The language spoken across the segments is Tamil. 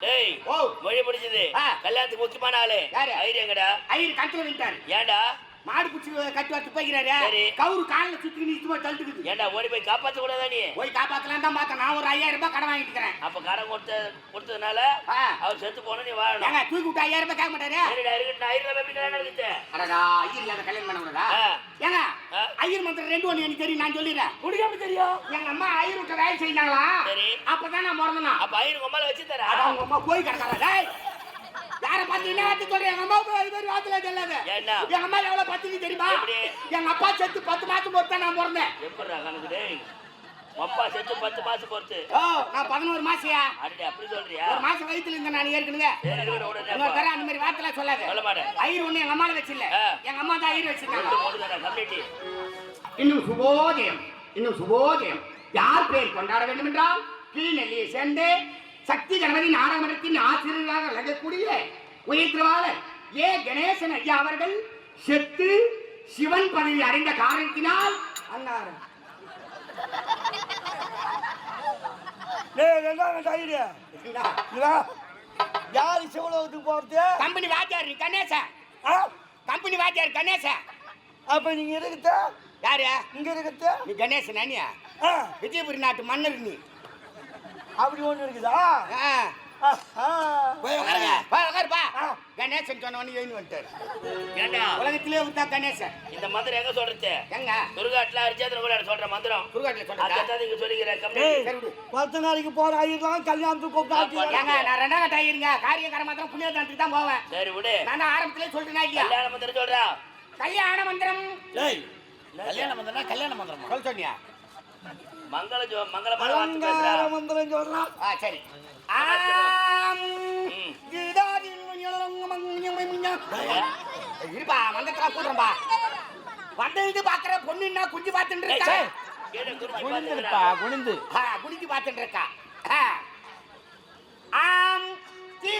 டேய் ஓ. மொழி பிடிச்சது ஆ. கல்யாணத்துக்கு முக்கியமான ஆளு யாரு? ஐயர் எங்கடா ஐயர் கட்டில விட்டாரு ஏன்டா மாடு பிடிச்சி கட்டி வரத்து போய்க்கிறாரு. கவுரு காலில் சுத்தி நிச்சுமா தள்ளிட்டுக்குது ஏன்டா ஓடி போய் காப்பாத்த கூடாதா நீ? போய் காப்பாத்தலாம் தான் பார்த்தேன். நான் ஒரு ஐயாயிரம் ரூபாய் கடன் வாங்கிட்டு இருக்கிறேன். அப்ப கடன் கொடுத்த கொடுத்ததுனால. அவர் செத்து போன நீ வாழணும். ஏங்க தூக்கி விட்டு ஐயாயிரம் ரூபாய் கேட்க மாட்டாரு? ஐயர் எப்படி கல்யாணம் அடடா ஐயர் இல்லாத கல்யாணம் பண்ண கூடாதா. ஏங்க. ஐயர் மந்திரம் ரெண்டு ஒண்ணு எனக்கு தெரியும் நான் சொல்லிடுறேன். எப்படி தெரியும்? எங்க அம்மா ஐயர் விட்ட வேலை செய்தாங்களா சரி. அப்பதான் நான் மறந்தனா அப்ப ஐயர் உமால வச்சு தரா அட அவங்க அம்மா போய் கிடக்காத யார பார்த்து என்ன வார்த்தை சொல்றேன் எங்க அம்மா இது மாதிரி வார்த்தையில சொல்லாத. என்ன? எங்க அம்மா எவ்வளவு பத்தினி தெரியுமா? எங்க அப்பா செத்து பத்து மாசம் பொறுத்து நான் பிறந்தேன். எப்படிடா கணக்கு டேய்? உன் அப்பா செத்து பத்து மாசம் பொறுத்து. ஓ நான் பதினோரு மாசையா? அடடே அப்படி சொல்றியா? ஒரு மாசம் வயித்துல இருந்தேன் நான் ஏற்கனவே இன்னொரு தடவை அந்த மாதிரி வார்த்தை சொல்லாத. சொல்ல மாட்டேன். ஐயர் ஒண்ணு எங்க அம்மால வச்சில்ல. எங்க அம்மா தான் ஐயர் வச்சிருக்காங்க. இன்னும் சுபோதயம் இன்னும் சுபோதயம். யார் பேர் கொண்டாட வேண்டும் என்றால் கீழ்நெல்லியை சேர்ந்து சக்தி கணபதி நாடகமன்றத்தின் ஆசிரியராக விளங்கக்கூடிய உயிர்த்திருவாளர் ஏ. கணேசன் ஐயா அவர்கள் செத்து சிவன் பதவி அடைந்த காரணத்தினால் அன்னார். டேய் வெங்காயம் டைரி இதா? யாரு சிவலோகத்துக்கு போறது? கம்பெனி வாத்தியார் கணேசா? கம்பெனி வாத்தியார் கணேசா. அப்ப நீங்க இருக்குது யாரு? இங்க இருக்குது நீ கணேசன் ஆ, விஜயபுரி நாட்டு மன்னர் நீ. அப்படி ஒண்ணு இருக்குதா. போய் உட்காருங்க. பா, உட்காருப்பா. கணேசன் எழுந்து வந்துட்டாரு. ஏண்டா? உலகத்திலே விட்டா கணேசன். இந்த மந்திரம் எங்க சொல்றது? எங்க? துர்காட்டுல அரிச்சேத்திர கூட சொல்ற மந்திரம். கம்யூனிட்டி சரி விடு. பத்து நாளைக்கு போற ஐயர்லாம் கல்யாணத்துக்கு கூப்பிட்டாச்சு ஏங்க நான் ரெண்டாம் கட்ட ஆயிருங்க. காரியக்கார மாத்திரம் புண்ணியதானத்துக்கு தான் போவேன். சரி விடு. நான் ஆரம்பத்திலே சொல்லிட்டேனா இல்லையா? கல்யாண மந்திரம் சொல்றா. கல்யாண மந்திரம். டேய் கல்யாண மந்திரம் கல்யாண மந்திரம்? சொல்ல சொன்னியா? மங்கள ஜோ- பேசுறா அலங்கார மந்திரம் சொல்றான் ஆ சரி. இருப்பா பாக்குற பொண்ணுன்னா குஞ்சு பார்த்துட்டு இருக்கா? குனிந்துருப்பா பார்த்துக்கிறா. குனிந்து. ஆ, குனிஞ்சு பார்த்துட்டு இருக்கா. ஆ.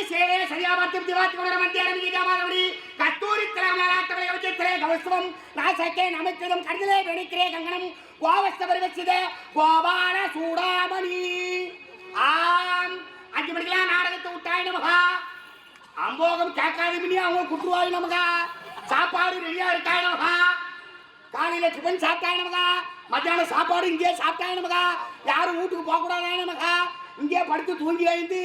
ಸೇವೆ ಸರಿಯಾಬಾರ್ದು ದಿವಾತ್ಮರ ಮಧ್ಯೆ ನಮಗೆ ಮಾಡಿ கத்தூரி திராமலாத்தவளை உச்சத்திலே கவசம் நாசக்கே நமக்கிடம் கருதிலே வெடிக்கிறே கங்கணம் கோவஸ்தவர் வச்சத கோபால சூடாமணி ஆம் அஞ்சு மணிக்கெல்லாம் நாடகத்தை விட்டாய் நமகா அம்போகம் கேட்காத மணி அவங்க குட்டுவாய் நமகா சாப்பாடு ரெடியா இருக்காய் நமகா காலையில டிஃபன் சாப்பிட்டாய் நமகா மத்தியானம் சாப்பாடு இங்கே சாப்பிட்டாய் நமகா யாரும் வீட்டுக்கு போகக்கூடாதாய் நமகா இங்கே படுத்து தூங்கி எழுந்து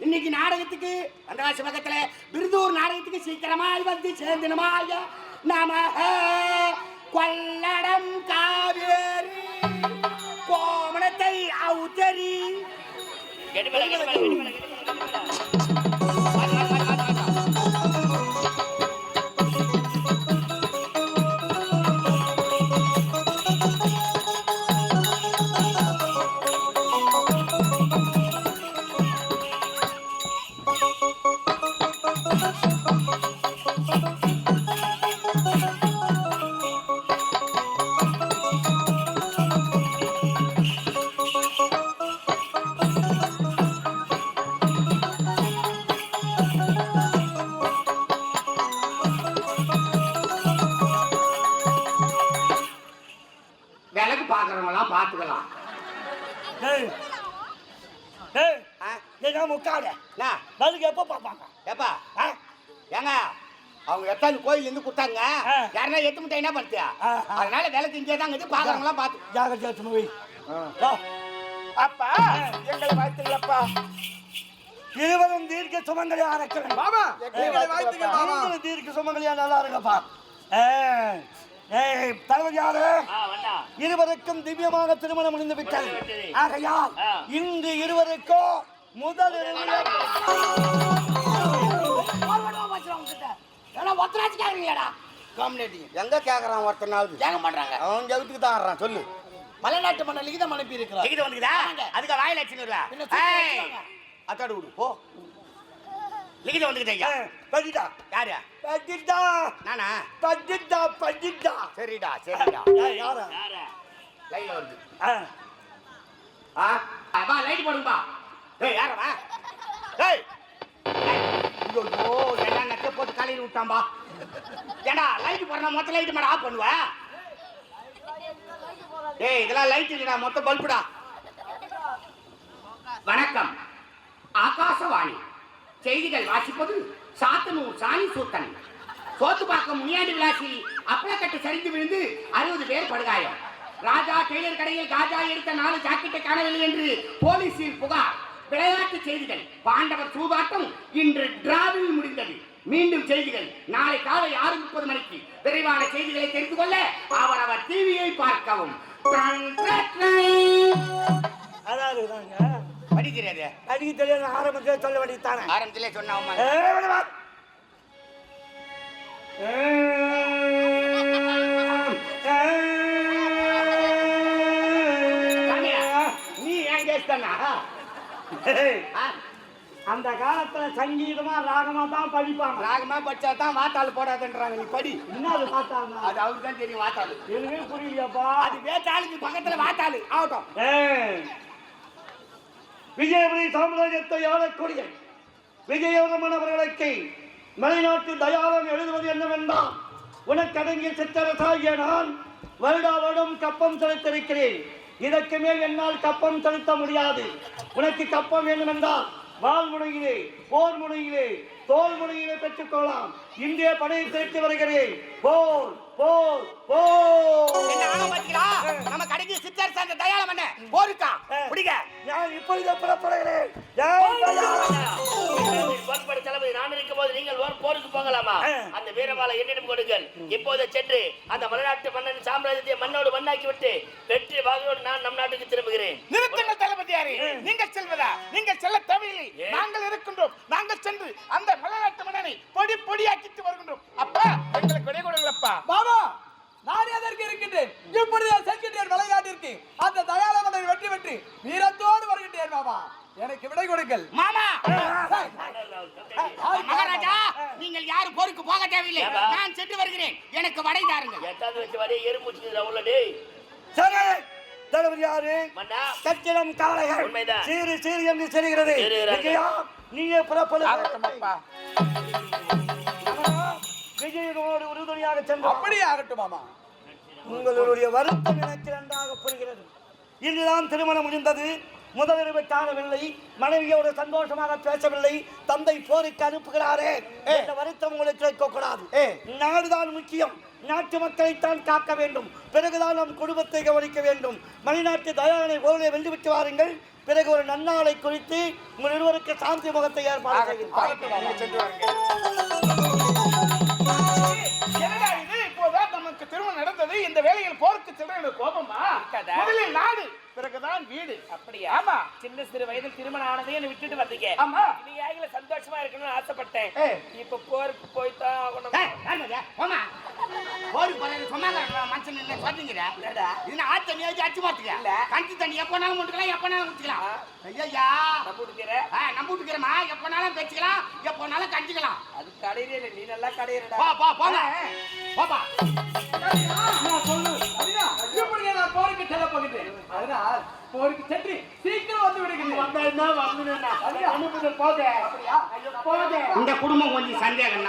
இன்னைக்கு நாடகத்துக்கு வந்தவாசி பக்கத்துல விருதூர் நாடகத்துக்கு சீக்கிரமாய் வந்து சேர்ந்தனமாய நம கொள்ளடம் காவேரி கோமணத்தை அவுத்தரி கெட்டு மேல, நீங்க முக்காட. என்ன? நாளைக்கு எப்போ பார்ப்பாங்க? ஏப்பா ஆ? ஏங்க அவங்க எத்தாந்து கோயில் இருந்து கொடுத்தாங்க. யாருன்னா எட்டு முட்டை என்ன ஆ. அதனால விளக்கு இங்கே தான் பாக்குறவங்களாம் பார்த்து. ஜாகிரதை போய். அப்பா எங்களை வாழ்த்துங்களப்பா இருவரும் தீர்க்க சுமங்கலி அறக்கிறேன். இருவரும் தீர்க்க சுமங்கலியா நல்லா இருங்கப்பா. ஆ. ஏய் தலைவர் யாரு ஆ, வந்தா. இருவருக்கும் திவ்யமாக திருமணம் முடிந்து விட்டது. ஆகையால். இன்று இருவருக்கும் முதல் எங்க கேக்குறான் ஒருத்தனாவது ஏங்க பண்றாங்க அவன் ஜவுத்துக்கு தான் ஆடுறான் சொல்லு. மலைநாட்டு மன்னர் லிகிதம் அனுப்பி இருக்கிறார் டிக்கெட் வந்துக்குதா? அதுக்கு வாயில வச்சுக்கோங்க. அத்தாடு விடு போ. லிகித வந்துக்கிட்ட படிடா யாரு? படிடா நானா? படிடா படிடா சரிடா சரிடா. யாரா? யாரு? லைன்ல வருது. ஆ. ஆ? வா லைட் போடுங்கப்பா. ஏய் யாரா ஏய். ஐயோ என்ன நெக்க போட்டு காலையில் விட்டான்பா. ஏடா லைட் போடுறா மொத்த லைட் மேடம் ஆஃப் பண்ணுவ? ஏய் இதெல்லாம் லைட் இல்லடா மொத்த பல்புடா. வணக்கம். ஆகாசவாணி. செய்திகள் வாசிப்பது சாத்தனும் சாணி சூத்தன். சோத்துப்பாக்கம் முனியாண்டி விளாசி அப்பளக்கட்டு சரிந்து விழுந்து அறுபது பேர் படுகாயம். ராஜா டெய்லர் கடையில் காஜா எடுத்த நாலு ஜாக்கெட்டை காணவில்லை என்று போலீசில் புகார். விளையாட்டு செய்திகள். பாண்டவர் சூதாட்டம் இன்று டிராவில் முடிந்தது. மீண்டும் செய்திகள். நாளை காலை ஆறு முப்பது மணிக்கு விரைவான செய்திகளை தெரிந்து கொள்ள அவரவர் டிவியை பார்க்கவும். அதாவது தாங்க படி தெரியாது ஆரம்பத்தில் சொல்ல வேண்டியதானே ஆரம்பத்திலே சொன்னா நீ ஏன் கேஸ்தானா? அந்த காலத்துல சங்கீதமா ராகமா தான் படிப்பாங்க. ராகமா படிச்சா தான் வாத்தாள் போடாதுன்றாங்க நீ படி. என்ன அது பார்த்தாங்க அது அவருக்கு தான் தெரியும் வாத்தாள். எதுவுமே புரியலையாப்பா? அது வேட்டாளுக்கு பக்கத்துல வாத்தாள். ஆகட்டும். விஜயபுரி சாம்ராஜ்யத்தை ஆளக்கூடிய விஜயவர்மன் அவர்களுக்கு மலைநாட்டு தயாளம் எழுதுவது என்னவென்றால் உனக்கடங்கிய சித்தரசாகிய நான் வருடா வருடம் கப்பம் செலுத்திருக்கிறேன். இதற்கு மேல் என்னால் கப்பம் செலுத்த முடியாது. உனக்கு கப்பம் வேண்டுமென்றால் வாழ் முனையிலே போர் முனையிலே தோல் முனையிலே பெற்றுக்கொள்ளலாம். இந்திய படையை திரட்டி வருகிறேன். போர் போர் போர் என்ன ஆக பாத்தீங்களா? நம்ம கடைக்கு சித்தர் சார்ந்த போருக்கா? பிடிக்க நான் இப்பொழுது புறப்படுகிறேன். ஜெய் தயாளம். பொறுப்பட செலவு நான் இருக்கும் போது நீங்கள் ஒரு போருக்கு போகலாமா. அந்த வீரமாலை என்னிடம் கொடுங்கள். இப்போது சென்று அந்த மலைநாட்டு மன்னன் சாம்ராஜ்யத்தை மண்ணோடு மண்ணாக்கி விட்டு வெற்றி வாகையோடு நான் நம் நாட்டுக்கு திரும்புகிறேன். நிறுத்துங்கள் தளபதியாரே. நீங்கள் செல்வதா? நீங்கள் செல்ல தேவையில்லை ஏன்? நாங்கள் இருக்கின்றோம் நாங்கள் சென்று அந்த மலைநாட்டு மன்னனை பொடி பொடியாக்கிட்டு வருகின்றோம் அப்பா எங்களுக்கு விடை கொடுங்களப்பா பாபா நான் எதற்கு இருக்கின்றேன் இப்பொழுது செல்கின்றேன் விளையாட்டிற்கு அந்த தயாளமனை வெற்றி வெற்றி வீரத்தோடு வருகின்றேன் பாபா எனக்கு விடை கொடுங்கள் மாமா மகாராஜா நீங்கள் யாரும் போருக்கு போக தேவையில்லை? நான் சென்று வருகிறேன் எனக்கு வடை தாருங்க எட்டாவது வச்சு சரி தளபதி யாரு சத்திரம் காளைகள். சீறு சீறு என்று தெரிகிறது நீயே புறப்படு விஜயனோடு உறுதுணையாக சென்று அப்படியே ஆகட்டும் மாமா உங்களுடைய வருத்தம் எனக்கு நன்றாக புரிகிறது. இன்றுதான் திருமணம் முடிந்தது. முதலிரவு காணவில்லை மனைவியோடு சந்தோஷமாக பேசவில்லை. தந்தை போருக்கு அனுப்புகிறாரே. இந்த வருத்தம் உங்களுக்கு இருக்கக்கூடாது நாடுதான் முக்கியம். நாட்டு மக்களைத்தான் காக்க வேண்டும். பிறகுதான் நம் குடும்பத்தை கவனிக்க வேண்டும். மணிநாட்டு தயாரனை போலே வென்றுவிட்டு வாருங்கள். பிறகு ஒரு நன்னாளை குறித்து உங்கள் இருவருக்கு சாந்தி முகத்தை ஏற்பாடு செய்கிறேன். என்னடா இது? இப்போதான் நமக்கு திருமணம் நடந்தது. இந்த வேலையில் போருக்கு செல்ற கோபமா? முதலில் நாடு. பிறகுதான் வீடு. அப்படியா? ஆமா. சின்ன சிறு வயதில் திருமணம் ஆனதே என்னை விட்டுட்டு வந்தீங்க. ஆமா. நீங்க சந்தோஷமா இருக்கணும்னு ஆசைப்பட்டேன். இப்ப போருக்கு போய்தான் ஆகணும். போருக்கு போறது சொன்னாங்க மனுஷன் இல்லை சொன்னீங்கடா இது ஆத்து தண்ணி வச்சு அடிச்சு பார்த்துக்க. கஞ்சி தண்ணி எப்பனாலும் முட்டுக்கலாம் எப்பனாலும் ஊற்றிக்கலாம் ஐயா நம்ம கொடுக்கிற நம்ம வீட்டுக்கிறமா எப்பனாலும் பேச்சுக்கலாம் எப்பனாலும் கஞ்சிக்கலாம். அது கடையில நீ நல்லா கடையிறடா. போ போ போங்க போப்பா? இப்பொழுதே நான் போருக்கு செல்ல போகின்றேன் அதனால் போருக்கு சென்று சீக்கிரம் வந்து விடுகிறேன் இந்த குடும்பம் கொஞ்சம் சந்தேகம்